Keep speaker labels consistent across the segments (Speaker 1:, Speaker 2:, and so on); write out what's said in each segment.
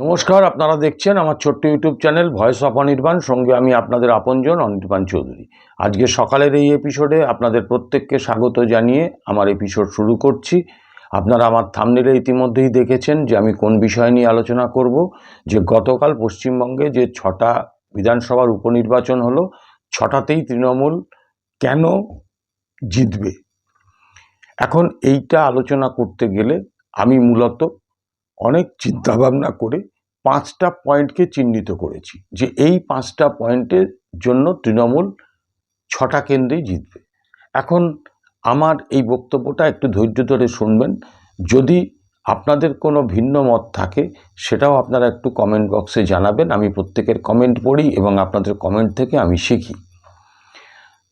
Speaker 1: নমস্কার, আপনারা দেখছেন আমার ছোট্ট YouTube channel voice of Anirban. সঙ্গে আমি আপনাদের আপনজন অনির্বাণ চৌধুরী। আজকে সকালের এই এপিসোডে আপনাদের প্রত্যেককে স্বাগত জানিয়ে আমার এপিসোড শুরু করছি। আপনারা আমার থামনেলে ইতিমধ্যেই দেখেছেন যে আমি কোন বিষয় নিয়ে আলোচনা করব। যে গতকাল পশ্চিমবঙ্গে যে ছটা বিধানসভার উপনির্বাচন হলো, ছটাতেই তৃণমূল কেন জিতবে? এখন এইটা আলোচনা করতে গেলে আমি মূলত অনেক চিন্তাভাবনা করে পাঁচটা পয়েন্টকে চিহ্নিত করেছি যে এই পাঁচটা পয়েন্টের জন্য তৃণমূল ছটা কেন্দ্রেই জিতবে। এখন আমার এই বক্তব্যটা একটু ধৈর্য ধরে শুনবেন। যদি আপনাদের কোনো ভিন্ন মত থাকে, সেটাও আপনারা একটু কমেন্ট বক্সে জানাবেন। আমি প্রত্যেকের কমেন্ট পড়ি এবং আপনাদের কমেন্ট থেকে আমি শিখি।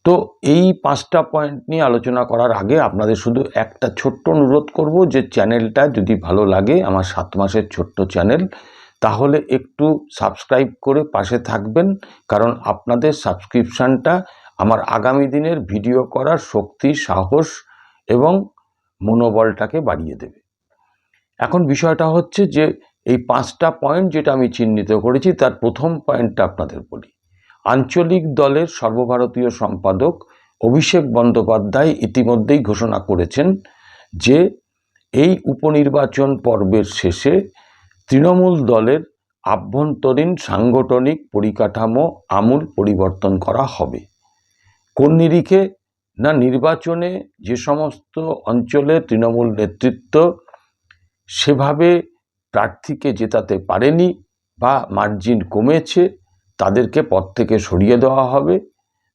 Speaker 1: তো এই পাঁচটা পয়েন্ট নিয়ে আলোচনা করার আগে আপনাদের শুধু একটা ছোট্ট অনুরোধ করব যে চ্যানেলটা যদি ভালো লাগে, আমার সাত মাসের ছোট্ট চ্যানেল তাহলে একটু সাবস্ক্রাইব করে পাশে থাকবেন। কারণ আপনাদের সাবস্ক্রিপশানটা আমার আগামী দিনের ভিডিও করার শক্তি, সাহস এবং মনোবলটাকে বাড়িয়ে দেবে। এখন বিষয়টা হচ্ছে যে এই পাঁচটা পয়েন্ট যেটা আমি চিহ্নিত করেছি, তার প্রথম পয়েন্টটা আপনাদের বলি। আঞ্চলিক দলের সর্বভারতীয় সম্পাদক অভিষেক বন্দ্যোপাধ্যায় ইতিমধ্যেই ঘোষণা করেছেন যে এই উপনির্বাচন পর্বের শেষে তৃণমূল দলের আভ্যন্তরীণ সাংগঠনিক পরিকাঠামো আমূল পরিবর্তন করা হবে। কোন নিরিখে? না, নির্বাচনে যে সমস্ত অঞ্চলে তৃণমূল নেতৃত্ব সেভাবে প্রার্থীকে জেতাতে পারেনি বা মার্জিন কমেছে তাদেরকে পদ থেকে সরিয়ে দেওয়া হবে,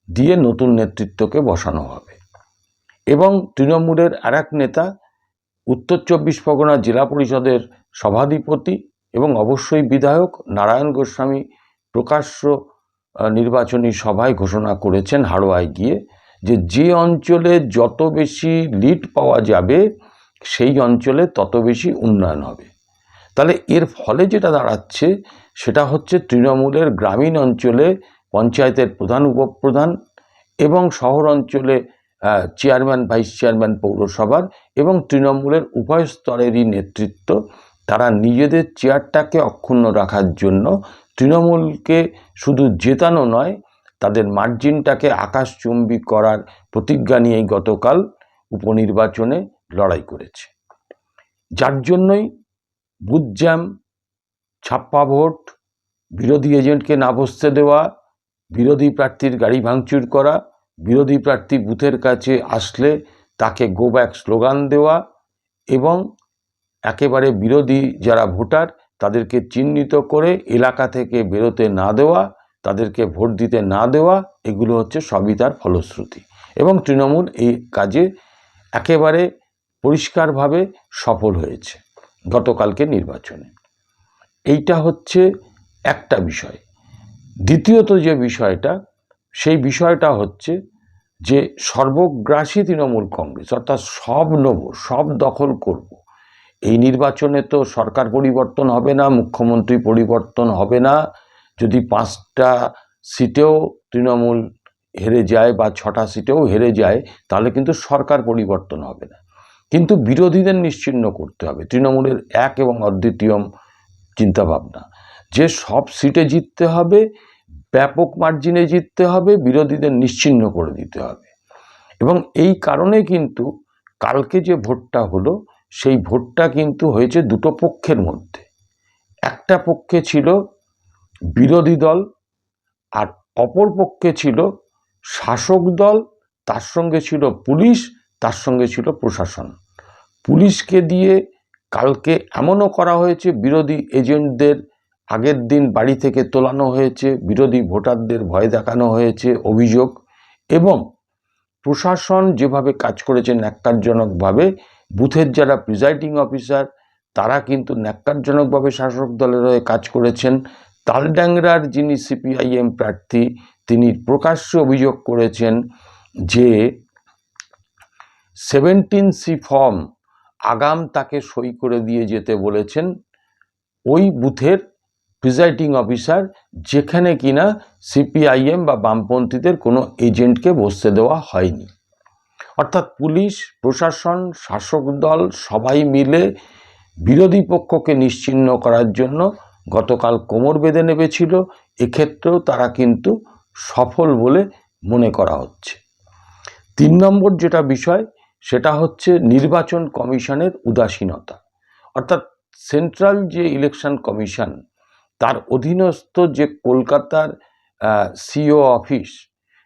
Speaker 1: দিয়ে নতুন নেতৃত্বকে বসানো হবে। এবং তৃণমূলের আর এক নেতা, উত্তর চব্বিশ পরগনা জেলা পরিষদের সভাধিপতি এবং অবশ্যই বিধায়ক নারায়ণ গোস্বামী প্রকাশ্য নির্বাচনী সভায় ঘোষণা করেছেন হাড়োয়ায় গিয়ে যে যে অঞ্চলে যত বেশি লিড পাওয়া যাবে, সেই অঞ্চলে তত বেশি উন্নয়ন হবে। তাহলে এর ফলে যেটা দাঁড়াচ্ছে, সেটা হচ্ছে তৃণমূলের গ্রামীণ অঞ্চলে পঞ্চায়েতের প্রধান, উপপ্রধান এবং শহর অঞ্চলে চেয়ারম্যান, ভাইস চেয়ারম্যান পৌরসভার এবং তৃণমূলের উভয় স্তরেরই নেতৃত্ব, তারা নিজেদের চেয়ারটাকে অক্ষুণ্ণ রাখার জন্য তৃণমূলকে শুধু জেতানো নয়, তাদের মার্জিনটাকে আকাশচুম্বী করার প্রতিজ্ঞা নিয়েই গতকাল উপনির্বাচনে লড়াই করেছে। যার জন্যই বুথ জ্যাম ছাপ্পা ভোট, বিরোধী এজেন্টকে না বসতে দেওয়া, বিরোধী প্রার্থীর গাড়ি ভাঙচুর করা, বিরোধী প্রার্থী বুথের কাছে আসলে তাকে গো ব্যাক স্লোগান দেওয়া এবং একেবারে বিরোধী যারা ভোটার তাদেরকে চিহ্নিত করে এলাকা থেকে বেরোতে না দেওয়া, তাদেরকে ভোট দিতে না দেওয়া, এগুলো হচ্ছে সবই তার ফলশ্রুতি এবং তৃণমূল এই কাজে একেবারে পরিষ্কারভাবে সফল হয়েছে। গতকালকে নির্বাচনে। এইটা হচ্ছে একটা বিষয়। দ্বিতীয়ত যে বিষয়টা, সেই বিষয়টা হচ্ছে যে সর্বগ্রাসী তৃণমূল কংগ্রেস, অর্থাৎ সব নেব, সব দখল করব। এই নির্বাচনে তো সরকার পরিবর্তন হবে না, মুখ্যমন্ত্রী পরিবর্তন হবে না। যদি পাঁচটা সিটেও তৃণমূল হেরে যায় বা ছটা সিটেও হেরে যায়, তাহলে কিন্তু সরকার পরিবর্তন হবে না। কিন্তু বিরোধীদের নিশ্চিহ্ন করতে হবে। তৃণমূলের এক এবং অদ্বিতীয় চিন্তাভাবনা। যে সব সিটে জিততে হবে, ব্যাপক মার্জিনে জিততে হবে, বিরোধীদের নিশ্চিহ্ন করে দিতে হবে। এবং এই কারণে কিন্তু কালকে যে ভোটটা হলো, সেই ভোটটা কিন্তু হয়েছে দুটো পক্ষের মধ্যে। একটা পক্ষে ছিল বিরোধী দল আর অপর পক্ষে ছিল শাসক দল, তার সঙ্গে ছিল পুলিশ, তার সঙ্গে ছিল প্রশাসন। পুলিশকে দিয়ে কালকে এমনও করা হয়েছে, বিরোধী এজেন্টদের আগের দিন বাড়ি থেকে তোলানো হয়েছে, বিরোধী ভোটারদের ভয় দেখানো হয়েছে অভিযোগ এবং প্রশাসন যেভাবে কাজ করেছে ন্যাক্কারজনকভাবে, বুথের যারা প্রিজাইডিং অফিসার, তারা কিন্তু ন্যাক্কারজনকভাবে শাসক দলের হয়ে কাজ করেছেন। তালডাংরার যিনি সিপিআইএম প্রার্থী, তিনি প্রকাশ্যে অভিযোগ করেছেন যে, সেভেন্টিন সি ফর্ম আগাম তাকে সই করে দিয়ে যেতে বলেছেন ওই বুথের প্রিজাইডিং অফিসার, যেখানে কিনা সিপিআইএম বা বামপন্থীদের কোনো এজেন্টকে বসতে দেওয়া হয়নি। অর্থাৎ পুলিশ, প্রশাসন, শাসক দল সবাই মিলে বিরোধী পক্ষকে নিশ্চিহ্ন করার জন্য গতকাল কোমর বেঁধে নেমেছিল। এক্ষেত্রেও তারা কিন্তু সফল বলে মনে করা হচ্ছে। তিন নম্বর যেটা বিষয় সেটা হচ্ছে নির্বাচন কমিশনের উদাসীনতা। অর্থাৎ সেন্ট্রাল যে ইলেকশন কমিশন, তার অধীনস্থ যে কলকাতার সিও অফিস,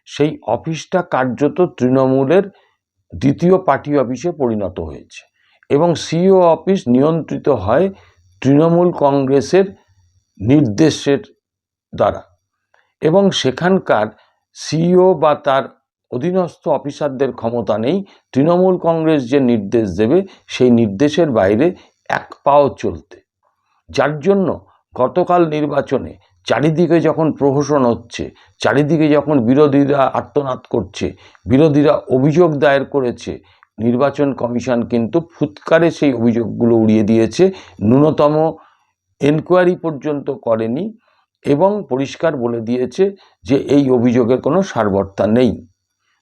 Speaker 1: সেই অফিসটা কার্যত তৃণমূলের দ্বিতীয় পার্টি অফিসে পরিণত হয়েছে এবং সিও অফিস নিয়ন্ত্রিত হয় তৃণমূল কংগ্রেসের নির্দেশের দ্বারা। এবং সেখানকার সিইও বা তার অধীনস্থ অফিসারদের ক্ষমতা নেই, তৃণমূল কংগ্রেস যে নির্দেশ দেবে, সেই নির্দেশের বাইরে এক পাও চলতে। যার জন্য গতকাল নির্বাচনে চারিদিকে যখন প্রহসন হচ্ছে, চারিদিকে যখন বিরোধীরা আত্মনাদ করছে, বিরোধীরা অভিযোগ দায়ের করেছে, নির্বাচন কমিশন কিন্তু ফুৎকারে সেই অভিযোগগুলো উড়িয়ে দিয়েছে, ন্যূনতম এনকোয়ারি পর্যন্ত করেনি এবং পরিষ্কার বলে দিয়েছে যে এই অভিযোগের কোনো সারবর্তা নেই।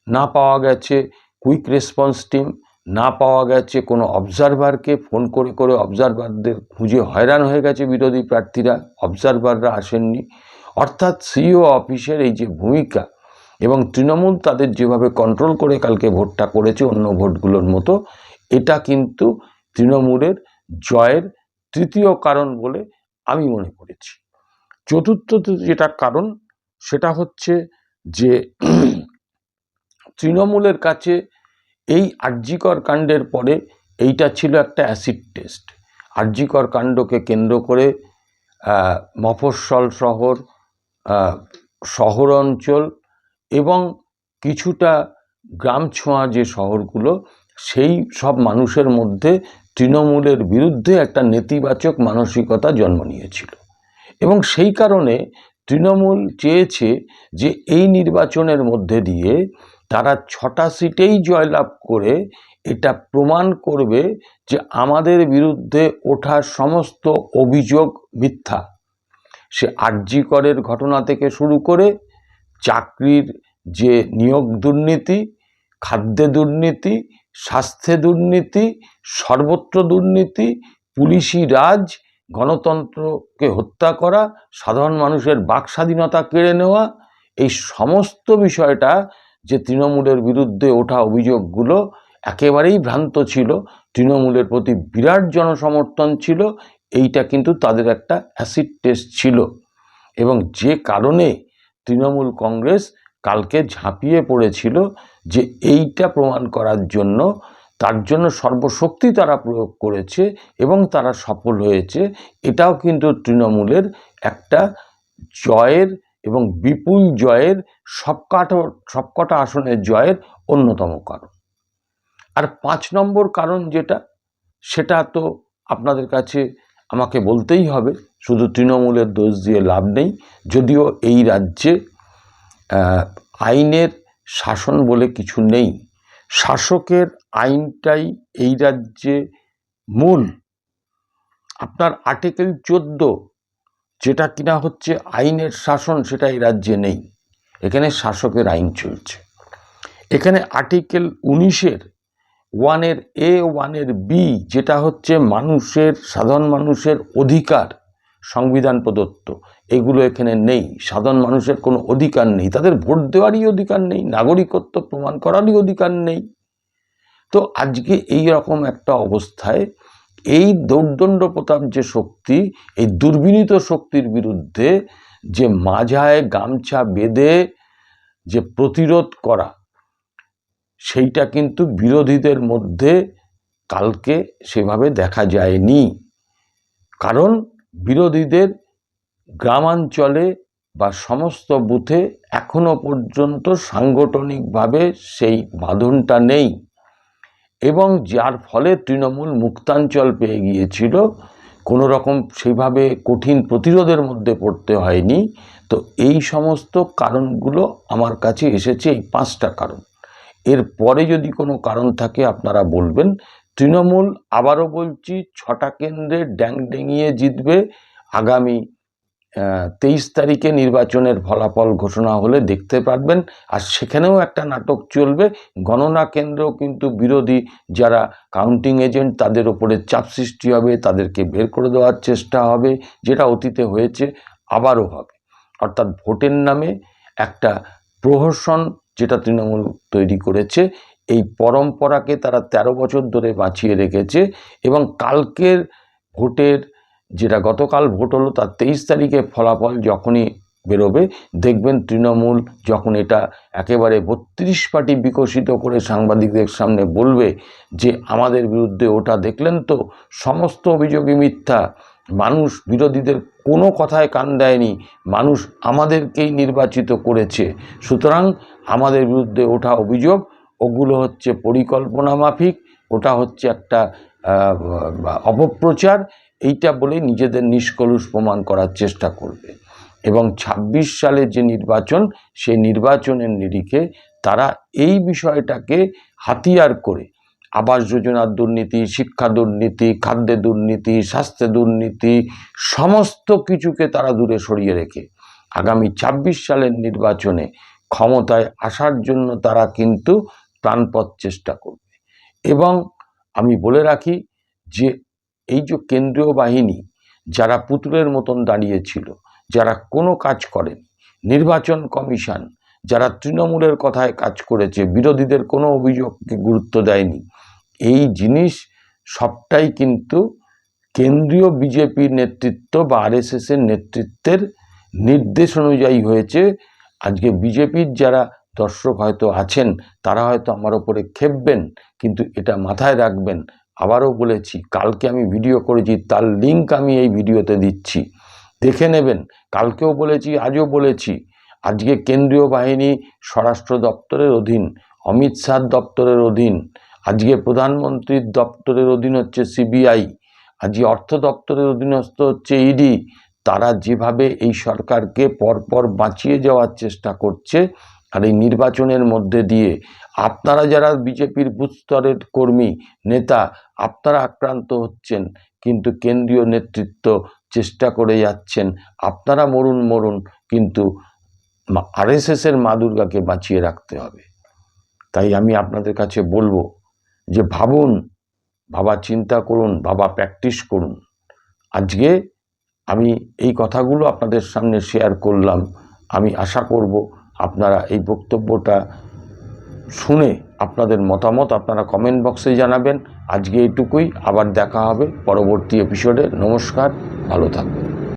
Speaker 1: না পাওয়া গেছে কুইক রেসপন্স টিম না পাওয়া গেছে, কোনো অবজারভারকে ফোন করে করে অবজারভারদের খুঁজে হয়রান হয়ে গেছে বিরোধী প্রার্থীরা অবজারভাররা আসেননি। অর্থাৎ সিও অফিসের এই যে ভূমিকা এবং তৃণমূল তাদের যেভাবে কন্ট্রোল করে কালকে ভোটটা করেছে অন্য ভোটগুলোর মতো, এটা কিন্তু তৃণমূলের জয়ের তৃতীয় কারণ বলে আমি মনে করেছি। চতুর্থত যেটা কারণ, সেটা হচ্ছে যে তৃণমূলের কাছে এই আর্যিকর কাণ্ডের পরে এইটা ছিল একটা অ্যাসিড টেস্ট। আর্যিকর কাণ্ডকে কেন্দ্র করে মফস্বল শহর শহর অঞ্চল এবং কিছুটা গ্রাম ছোঁয়া যে শহরগুলো, সেই সব মানুষের মধ্যে তৃণমূলের বিরুদ্ধে একটা নেতিবাচক মানসিকতা জন্ম নিয়েছিল। এবং সেই কারণে তৃণমূল চেয়েছে যে এই নির্বাচনের মধ্যে দিয়ে তারা ছটা সিটেই জয়লাভ করে এটা প্রমাণ করবে যে আমাদের বিরুদ্ধে ওঠা সমস্ত অভিযোগ মিথ্যা। সে আর্জি করের ঘটনা থেকে শুরু করে চাকরির যে নিয়োগ দুর্নীতি, খাদ্যে দুর্নীতি, স্বাস্থ্যে দুর্নীতি, সর্বত্র দুর্নীতি, পুলিশি রাজ, গণতন্ত্রকে হত্যা করা, সাধারণ মানুষের বাক স্বাধীনতা কেড়ে নেওয়া, এই সমস্ত বিষয়টা যে তৃণমূলের বিরুদ্ধে ওঠা অভিযোগগুলো একেবারেই ভ্রান্ত ছিল, তৃণমূলের প্রতি বিরাট জনসমর্থন ছিল, এইটা কিন্তু তাদের একটা অ্যাসিড টেস্ট ছিল। এবং যে কারণে তৃণমূল কংগ্রেস কালকে ঝাঁপিয়ে পড়েছিল যে এইটা প্রমাণ করার জন্য, তার জন্য সর্বশক্তি তারা প্রয়োগ করেছে এবং তারা সফল হয়েছে, এটাও কিন্তু তৃণমূলের একটা জয়ের এবং বিপুল জয়ের সবকটা সবকটা আসনের জয়ের অন্যতম কারণ। আর পাঁচ নম্বর কারণ যেটা, সেটা তো আপনাদের কাছে আমাকে বলতেই হবে, শুধু তৃণমূলের দোষ দিয়ে লাভ নেই, যদিও এই রাজ্যে আইনের শাসন বলে কিছু নেই। শাসকের আইনটাই এই রাজ্যে মূল। আপনার আর্টিকেল চোদ্দ যেটা কিনা হচ্ছে আইনের শাসন সেটা এই রাজ্যে নেই। এখানে শাসকের আইন চলছে। এখানে আর্টিকেল উনিশের ওয়ানের এ ওয়ানের বি যেটা হচ্ছে মানুষের, সাধারণ মানুষের অধিকার, সংবিধান প্রদত্ত, এগুলো এখানে নেই। সাধারণ মানুষের কোনো অধিকার নেই। তাদের ভোট দেওয়ারই অধিকার নেই। নাগরিকত্ব প্রমাণ করারই অধিকার নেই। তো আজকে এই রকম একটা অবস্থায় এই দৌর্দণ্ড প্রতাপ যে শক্তি, এই দুর্বিনীত শক্তির বিরুদ্ধে যে মাঝায় গামছা বেঁধে যে প্রতিরোধ করা, সেইটা কিন্তু বিরোধীদের মধ্যে কালকে সেভাবে দেখা যায়নি। কারণ বিরোধীদের গ্রামাঞ্চলে বা সমস্ত বুথে এখনও পর্যন্ত সাংগঠনিকভাবে সেই বাঁধনটা নেই। এবং যার ফলে তৃণমূল মুক্তাঞ্চল পেয়ে গিয়েছিল। কোনো রকম সেইভাবে কঠিন প্রতিরোধের মধ্যে পড়তে হয়নি। তো এই সমস্ত কারণগুলো আমার কাছে এসেছে এই পাঁচটা কারণ। এর পরে যদি কোনো কারণ থাকে আপনারা বলবেন। তৃণমূল, আবারও বলছি, ছটা কেন্দ্রে ড্যাং ডেঙিয়ে জিতবে আগামী তেইশ তারিখে নির্বাচনের ফলাফল ঘোষণা হলে দেখতে পারবেন। আর সেখানেও একটা নাটক চলবে। গণনা কেন্দ্র কিন্তু বিরোধী যারা কাউন্টিং এজেন্ট তাদের ওপরে চাপ সৃষ্টি হবে, তাদেরকে বের করে দেওয়ার চেষ্টা হবে, যেটা অতীতে হয়েছে, আবারও হবে। অর্থাৎ ভোটের নামে একটা প্রহসন যেটা তৃণমূল তৈরি করেছে, এই পরম্পরাকে তারা ১৩ বছর ধরে বাঁচিয়ে রেখেছে এবং কালকের ভোটের যেটা গতকাল ভোট হলো, তার তেইশ তারিখে ফলাফল যখনই বেরোবে, দেখবেন তৃণমূল যখন এটা একেবারে বত্রিশ পার্টি বিকশিত করে সাংবাদিকদের সামনে বলবে যে আমাদের বিরুদ্ধে ওটা দেখলেন তো, সমস্ত অভিযোগই মিথ্যা। মানুষ বিরোধীদের কোনো কথায় কান দেয়নি, মানুষ আমাদেরকেই নির্বাচিত করেছে। সুতরাং আমাদের বিরুদ্ধে ওঠা অভিযোগ, ওগুলো হচ্ছে পরিকল্পনা মাফিক, ওটা হচ্ছে একটা অপপ্রচার এইটা বলে নিজেদের নিষ্কলুষ প্রমাণ করার চেষ্টা করবে। এবং ২৬ সালের যে নির্বাচন, সেই নির্বাচনের নিরিখে তারা এই বিষয়টাকে হাতিয়ার করে আবাস যোজনার দুর্নীতি, শিক্ষা দুর্নীতি, খাদ্যে দুর্নীতি, স্বাস্থ্যে দুর্নীতি, সমস্ত কিছুকে তারা দূরে সরিয়ে রেখে আগামী ২৬ সালের নির্বাচনে ক্ষমতায় আসার জন্য তারা কিন্তু প্রাণপথ চেষ্টা করবে। এবং আমি বলে রাখি যে এই যে কেন্দ্রীয় বাহিনী যারা পুতুলের মতন দাঁড়িয়েছিল যারা কোনো কাজ করেন, নির্বাচন কমিশন যারা তৃণমূলের কথায় কাজ করেছে, বিরোধীদের কোনো অভিযোগকে গুরুত্ব দেয়নি? এই জিনিস সবটাই কিন্তু কেন্দ্রীয় বিজেপির নেতৃত্ব বা আরএসএসের নেতৃত্বের নির্দেশ অনুযায়ী হয়েছে। আজকে বিজেপির যারা দর্শক হয়তো আছেন, তারা হয়তো আমার ওপরে খেপবেন কিন্তু এটা মাথায় রাখবেন আবারও বলেছি, কালকে আমি ভিডিও করেছি, তার লিঙ্ক আমি এই ভিডিওতে দিচ্ছি। দেখে নেবেন, কালকেও বলেছি, আজও বলেছি। আজকে কেন্দ্রীয় বাহিনী, স্বরাষ্ট্র দপ্তরের অধীন, অমিত শাহ দপ্তরের অধীন, আজকে প্রধানমন্ত্রীর দপ্তরের অধীন হচ্ছে সিবিআই আজকে অর্থ দপ্তরের অধীনস্থ হচ্ছে ইডি তারা যেভাবে এই সরকারকে পরপর বাঁচিয়ে যাওয়ার চেষ্টা করছে, আর এই নির্বাচনের মধ্যে দিয়ে আপনারা যারা বিজেপির বুথ স্তরের কর্মী, নেতা, আপনারা আক্রান্ত হচ্ছেন, কিন্তু কেন্দ্রীয় নেতৃত্ব চেষ্টা করে যাচ্ছেন, আপনারা মরুন মরুন, কিন্তু আরএসএসের মা দুর্গাকে বাঁচিয়ে রাখতে হবে। তাই আমি আপনাদের কাছে বলব যে ভাবুন বাবা চিন্তা করুন বাবা প্র্যাকটিস করুন। আজকে আমি এই কথাগুলো আপনাদের সামনে শেয়ার করলাম। আমি আশা করব আপনারা এই বক্তব্যটা শুনে আপনাদের মতামত আপনারা কমেন্ট বক্সে জানাবেন। আজকে এটুকুই আবার দেখা হবে পরবর্তী এপিসোডে নমস্কার, ভালো থাকবেন।